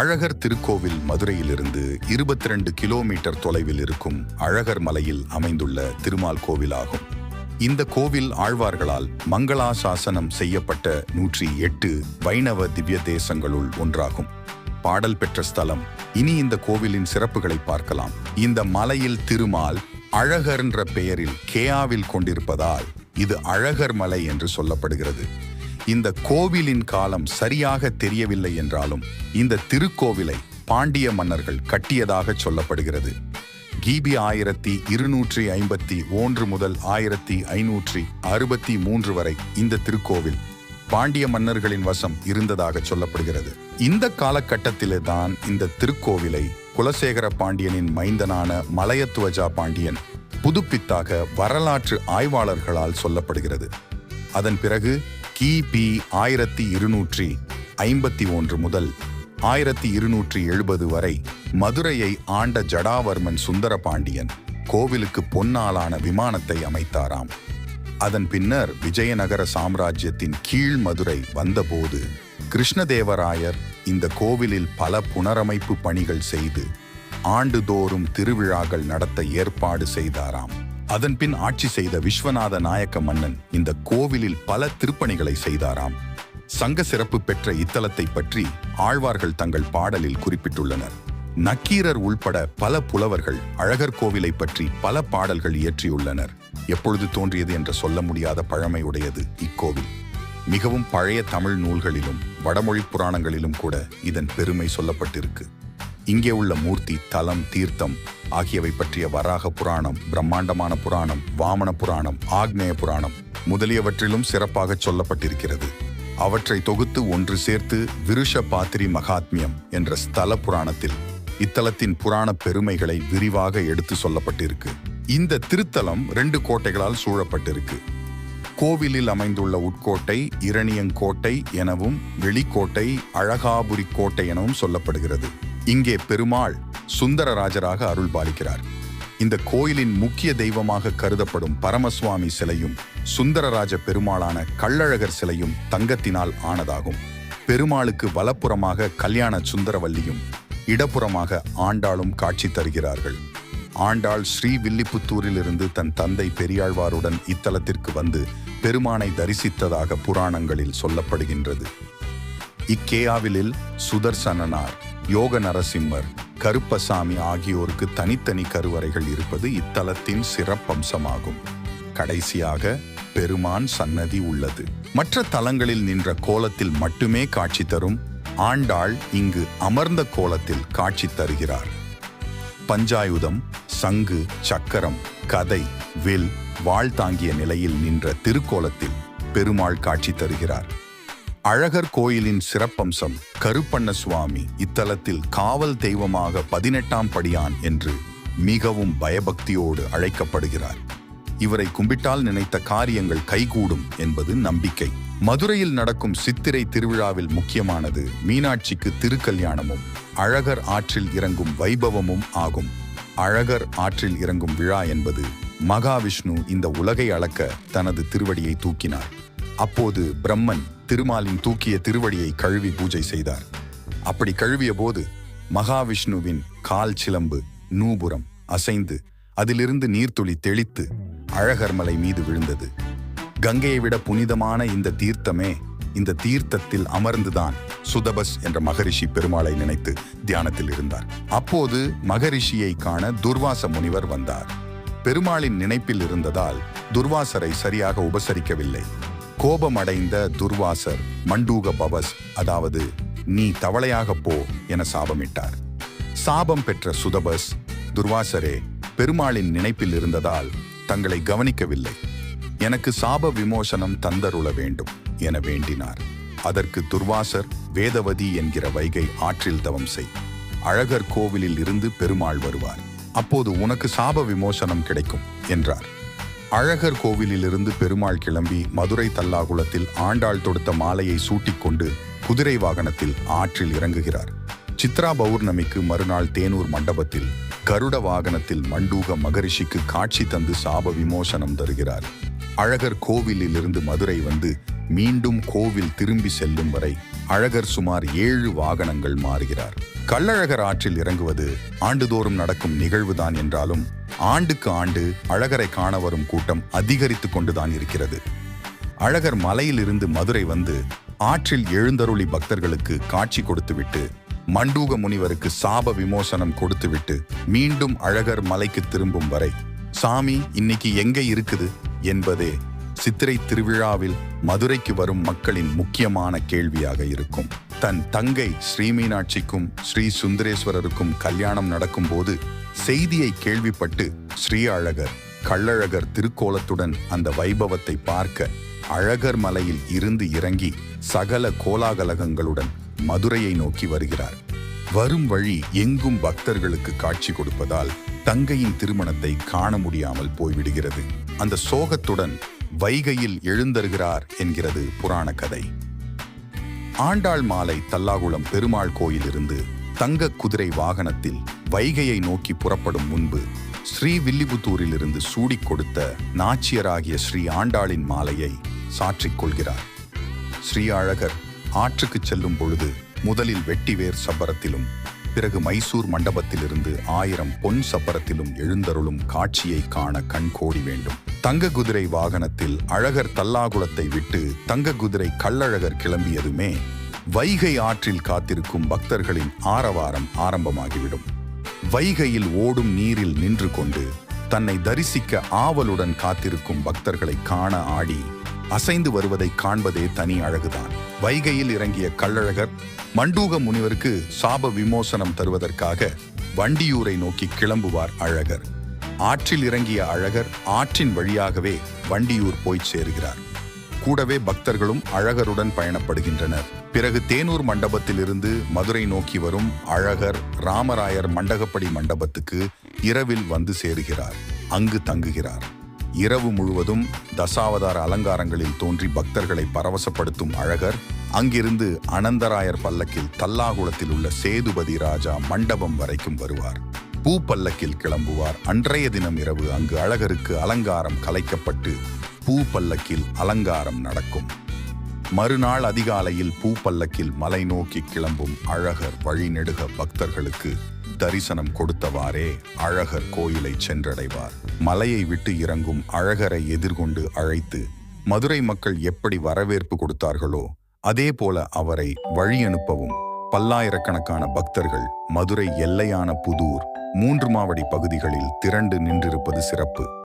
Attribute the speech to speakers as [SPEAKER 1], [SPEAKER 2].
[SPEAKER 1] அழகர் திருக்கோவில் மதுரையிலிருந்து இருபத்தி ரெண்டு கிலோமீட்டர் தொலைவில் இருக்கும் அழகர் மலையில் அமைந்துள்ள திருமால் கோவிலாகும். இந்த கோவில் ஆழ்வார்களால் மங்களாசாசனம் செய்யப்பட்ட நூற்றி எட்டு வைணவ திவ்ய தேசங்களுள் ஒன்றாகும். பாடல் பெற்ற ஸ்தலம். இனி இந்த கோவிலின் சிறப்புகளை பார்க்கலாம். இந்த மலையில் திருமால் அழகர் என்ற பெயரில் கேயாவில் கொண்டிருப்பதால் இது அழகர் மலை என்று சொல்லப்படுகிறது. இந்த கோவிலின் காலம் சரியாக தெரியவில்லை என்றாலும் இந்த திருக்கோவிலை பாண்டிய மன்னர்கள் கட்டியதாக சொல்லப்படுகிறது. கிபி ஆயிரத்தி இருநூற்றி ஐம்பத்தி ஒன்று முதல் ஆயிரத்தி ஐநூற்றி அறுபத்தி மூன்று வரை இந்த திருக்கோவில் பாண்டிய மன்னர்களின் வசம் இருந்ததாக சொல்லப்படுகிறது. இந்த காலகட்டத்திலே தான் இந்த திருக்கோவிலை குலசேகர பாண்டியனின் மைந்தனான மலையத்துவஜா பாண்டியன் புதுப்பித்தாக வரலாற்று ஆய்வாளர்களால் சொல்லப்படுகிறது. அதன் பிறகு கிபி ஆயிரத்தி இருநூற்றி ஐம்பத்தி ஒன்று முதல் ஆயிரத்தி இருநூற்றி எழுபது வரை மதுரையை ஆண்ட ஜடாவர்மன் சுந்தரபாண்டியன் கோவிலுக்கு பொன்னாலான விமானத்தை அமைத்தாராம். அதன் பின்னர் விஜயநகர சாம்ராஜ்யத்தின் கீழ் மதுரை வந்தபோது கிருஷ்ணதேவராயர் இந்த கோவிலில் பல புனரமைப்பு பணிகள் செய்து ஆண்டுதோறும் திருவிழாக்கள் நடத்த ஏற்பாடு செய்தாராம். அதன்பின் ஆட்சி செய்த விஸ்வநாத நாயக்க மன்னன் இந்த கோவிலில் பல திருப்பணிகளை செய்தாராம். சங்க சிறப்பு பெற்ற இத்தலத்தை பற்றி ஆழ்வார்கள் தங்கள் பாடலில் குறிப்பிட்டுள்ளனர். நக்கீரர் உள்பட பல புலவர்கள் அழகர் கோவிலை பற்றி பல பாடல்கள் இயற்றியுள்ளனர். எப்பொழுது தோன்றியது என்று சொல்ல முடியாத பழமையுடையது இக்கோவில். மிகவும் பழைய தமிழ் நூல்களிலும் வடமொழி புராணங்களிலும் கூட இதன் பெருமை சொல்லப்பட்டிருக்கு. இங்கே உள்ள மூர்த்தி தலம் தீர்த்தம் ஆகியவை பற்றிய வராக புராணம் பிரம்மாண்டமான புராணம் வாமன புராணம் ஆக்னேய புராணம் முதலியவற்றிலும் சிறப்பாக சொல்லப்பட்டிருக்கிறது. அவற்றை தொகுத்து ஒன்று சேர்த்து விருஷ பாத்திரி மகாத்மியம் என்ற ஸ்தல புராணத்தில் இத்தலத்தின் புராண பெருமைகளை விரிவாக எடுத்து சொல்லப்பட்டிருக்கு. இந்த திருத்தலம் ரெண்டு கோட்டைகளால் சூழப்பட்டிருக்கு. கோவிலில் அமைந்துள்ள உட்கோட்டை இரணியங்கோட்டை எனவும் வெளிக்கோட்டை அழகாபுரி கோட்டை எனவும் சொல்லப்படுகிறது. இங்கே பெருமாள் சுந்தரராஜராக அருள் பாலிக்கிறார் இந்த கோயிலின் முக்கிய தெய்வமாக கருதப்படும் பரமசுவாமி சிலையும் சுந்தரராஜ பெருமாளான கள்ளழகர் சிலையும் தங்கத்தினால் ஆனதாகும். பெருமாளுக்கு வலப்புறமாக கல்யாண சுந்தரவல்லியும் இடப்புறமாக ஆண்டாளும் காட்சி தருகிறார்கள். ஆண்டாள் ஸ்ரீவில்லிபுத்தூரிலிருந்து தன் தந்தை பெரியாழ்வாருடன் இத்தலத்திற்கு வந்து பெருமானை தரிசித்ததாக புராணங்களில் சொல்லப்படுகின்றது. இக்கேயாவிலில் சுதர்சனனார் யோக நரசிம்மர் கருப்பசாமி ஆகியோருக்கு தனித்தனி கருவறைகள் இருப்பது இத்தலத்தின் சிறப்பம்சமாகும். கடைசியாக பெருமான் சன்னதி உள்ளது. மற்ற தலங்களில் நின்ற கோலத்தில் மட்டுமே காட்சி தரும். ஆண்டாள் இங்கு அமர்ந்த கோலத்தில் காட்சி தருகிறார். பஞ்சாயுதம் சங்கு சக்கரம் கதை வில் வாழ் தாங்கிய நிலையில் நின்ற திருக்கோலத்தில் பெருமாள் காட்சி தருகிறார். அழகர் கோயிலின் சிறப்பம்சம் கருப்பண்ண சுவாமி இத்தலத்தில் காவல் தெய்வமாக பதினெட்டாம் படியான் என்று மிகவும் பயபக்தியோடு அழைக்கப்படுகிறார். இவரை கும்பிட்டால் நினைத்த காரியங்கள் கைகூடும் என்பது நம்பிக்கை. மதுரையில் நடக்கும் சித்திரை திருவிழாவில் முக்கியமானது மீனாட்சிக்கு திருக்கல்யாணமும் அழகர் ஆற்றில் இறங்கும் வைபவமும் ஆகும். அழகர் ஆற்றில் இறங்கும் விழா என்பது மகாவிஷ்ணு இந்த உலகை அளக்க தனது திருவடியை தூக்கினார். அப்போது பிரம்மன் திருமாலின் தூக்கிய திருவடியை கழுவி பூஜை செய்தார். அப்படி கழுவிய போது மகாவிஷ்ணுவின் கால் சிலம்பு நூபுரம் அசைந்து அதிலிருந்து நீர்த்துளி தெளித்து அழகர்மலை மீது விழுந்தது. கங்கையை விட புனிதமான இந்த தீர்த்தமே இந்த தீர்த்தத்தில் அமர்ந்துதான் சுதபஸ் என்ற மகரிஷி பெருமாளை நினைத்து தியானத்தில் இருந்தார். அப்போது மகரிஷியை காண துர்வாச முனிவர் வந்தார். பெருமாளின் நினைப்பில் இருந்ததால் துர்வாசரை சரியாக உபசரிக்கவில்லை. கோபமடைந்த துர்வாசர் மண்டூக பவஸ் அதாவது நீ தவளையாக போ என சாபமிட்டார். சாபம் பெற்ற சுதபஸ் துர்வாசரே பெருமாளின் நினைப்பில் இருந்ததால் தங்களை கவனிக்கவில்லை. எனக்கு சாப விமோசனம் தந்தருள வேண்டும் என வேண்டினார். அதற்கு துர்வாசர் வேதவதி என்கிற வைகை ஆற்றில் தவம் செய். அழகர் கோவிலில் இருந்து பெருமாள் வருவார். அப்போது உனக்கு சாப விமோசனம் கிடைக்கும் என்றார். அழகர் கோவிலிலிருந்து பெருமாள் கிளம்பி மதுரை தல்லாகுளத்தில் ஆண்டாள் தொடுத்த மாலையை சூட்டிக்கொண்டு குதிரை வாகனத்தில் ஆற்றில் இறங்குகிறார். சித்ரா பௌர்ணமிக்கு மறுநாள் தேனூர் மண்டபத்தில் கருட வாகனத்தில் மண்டூக மகரிஷிக்கு காட்சி தந்து சாப விமோசனம் தருகிறார். அழகர் கோவிலில் இருந்து மதுரை வந்து மீண்டும் கோவில் திரும்பி செல்லும் வரை அழகர் சுமார் ஏழு வாகனங்கள் மாறுகிறார். கள்ளழகர் ஆற்றில் இறங்குவது ஆண்டுதோறும் நடக்கும் நிகழ்வுதான் என்றாலும் ஆண்டுக்கு ஆண்டு அழகரை காண வரும் கூட்டம் அதிகரித்து கொண்டுதான் இருக்கிறது. அழகர் மலையிலிருந்து மதுரை வந்து ஆற்றில் எழுந்தருளி பக்தர்களுக்கு காட்சி கொடுத்துவிட்டு மண்டூக முனிவருக்கு சாப விமோசனம் கொடுத்துவிட்டு மீண்டும் அழகர் மலைக்கு திரும்பும் வரை சாமி இன்னைக்கு எங்க இருக்குது? என்பதே சித்திரை திருவிழாவில் மதுரைக்கு வரும் மக்களின் முக்கியமான கேள்வியாக இருக்கும். தன் தங்கை ஸ்ரீ மீனாட்சிக்கும் ஸ்ரீ சுந்தரேஸ்வரருக்கும் கல்யாணம் நடக்கும்போது செய்தியை கேள்விப்பட்டு ஸ்ரீ அழகர் கள்ளழகர் திருக்கோலத்துடன் அந்த வைபவத்தை பார்க்க அழகர் மலையில் இருந்து இறங்கி சகல கோலாகலகங்களுடன் மதுரையை நோக்கி வருகிறார். வரும் வழி எங்கும் பக்தர்களுக்கு காட்சி கொடுப்பதால் தங்கையின் திருமணத்தை காண முடியாமல் போய்விடுகிறது. அந்த சோகத்துடன் வைகையில் எழுந்தருகிறார் என்கிறது புராண கதை ஆண்டாள் மாலை தல்லாகுளம் பெருமாள் கோயிலிருந்து தங்க குதிரை வாகனத்தில் வைகையை நோக்கி புறப்படும் முன்பு ஸ்ரீ வில்லிபுத்தூரிலிருந்து சூடி கொடுத்த நாச்சியராகிய ஸ்ரீ ஆண்டாளின் மாலையை சாற்றிக் கொள்கிறார். ஸ்ரீ அழகர் ஆற்றுக்கு செல்லும் பொழுது முதலில் வெட்டிவேர் சப்பரத்திலும் பிறகு மைசூர் மண்டபத்திலிருந்து ஆயிரம் பொன் சப்பரத்திலும் எழுந்தருளும் காட்சியை காண கண் கோடி வேண்டும். தங்க குதிரை வாகனத்தில் அழகர் தல்லாகுளத்தை விட்டு தங்க குதிரை கள்ளழகர் கிளம்பியதுமே வைகை ஆற்றில் காத்திருக்கும் பக்தர்களின் ஆரவாரம் ஆரம்பமாகிவிடும். வைகையில் ஓடும் நீரில் நின்று கொண்டு தன்னை தரிசிக்க ஆவலுடன் காத்திருக்கும் பக்தர்களை காண ஆடி அசைந்து வருவதை காண்பதே தனி அழகுதான். வைகையில் இறங்கிய கள்ளழகர் மண்டூக முனிவருக்கு சாப விமோசனம் தருவதற்காக வண்டியூரை நோக்கி கிளம்புவார் அழகர். ஆற்றில் இறங்கிய அழகர் ஆற்றின் வழியாகவே வண்டியூர் போய் சேருகிறார். கூடவே பக்தர்களும் அழகருடன் பயணப்படுகின்றனர். பிறகு தேனூர் மண்டபத்திலிருந்து மதுரை நோக்கி வரும் அழகர் ராமராயர் மண்டகப்படி மண்டபத்துக்கு இரவில் வந்து சேருகிறார். அங்கு தங்குகிறார். இரவு முழுவதும் தசாவதார அலங்காரங்களில் தோன்றி பக்தர்களை பரவசப்படுத்தும் அழகர் அங்கிருந்து அனந்தராயர் பல்லக்கில் தல்லாகுளத்தில் உள்ள சேதுபதி ராஜா மண்டபம் வரைக்கும் வருவார். பூ பல்லக்கில் கிளம்புவார். அன்றைய தினம் இரவு அங்கு அழகருக்கு அலங்காரம் கலைக்கப்பட்டு பூ பல்லக்கில் அலங்காரம் நடக்கும். மறுநாள் அதிகாலையில் பூ பல்லக்கில் மலை நோக்கி கிளம்பும் அழகர் வழிநெடுக பக்தர்களுக்கு தரிசனம் கொடுத்தவாறே அழகர் கோயிலை சென்றடைவார். மலையை விட்டு இறங்கும் அழகரை எதிர்கொண்டு அழைத்து மதுரை மக்கள் எப்படி வரவேற்பு கொடுத்தார்களோ அதே போல அவரை வழி அனுப்பவும் பல்லாயிரக்கணக்கான பக்தர்கள் மதுரை எல்லையான புதூர் மூன்று மாவடி பகுதிகளில் திரண்டு நின்றிருப்பது சிறப்பு.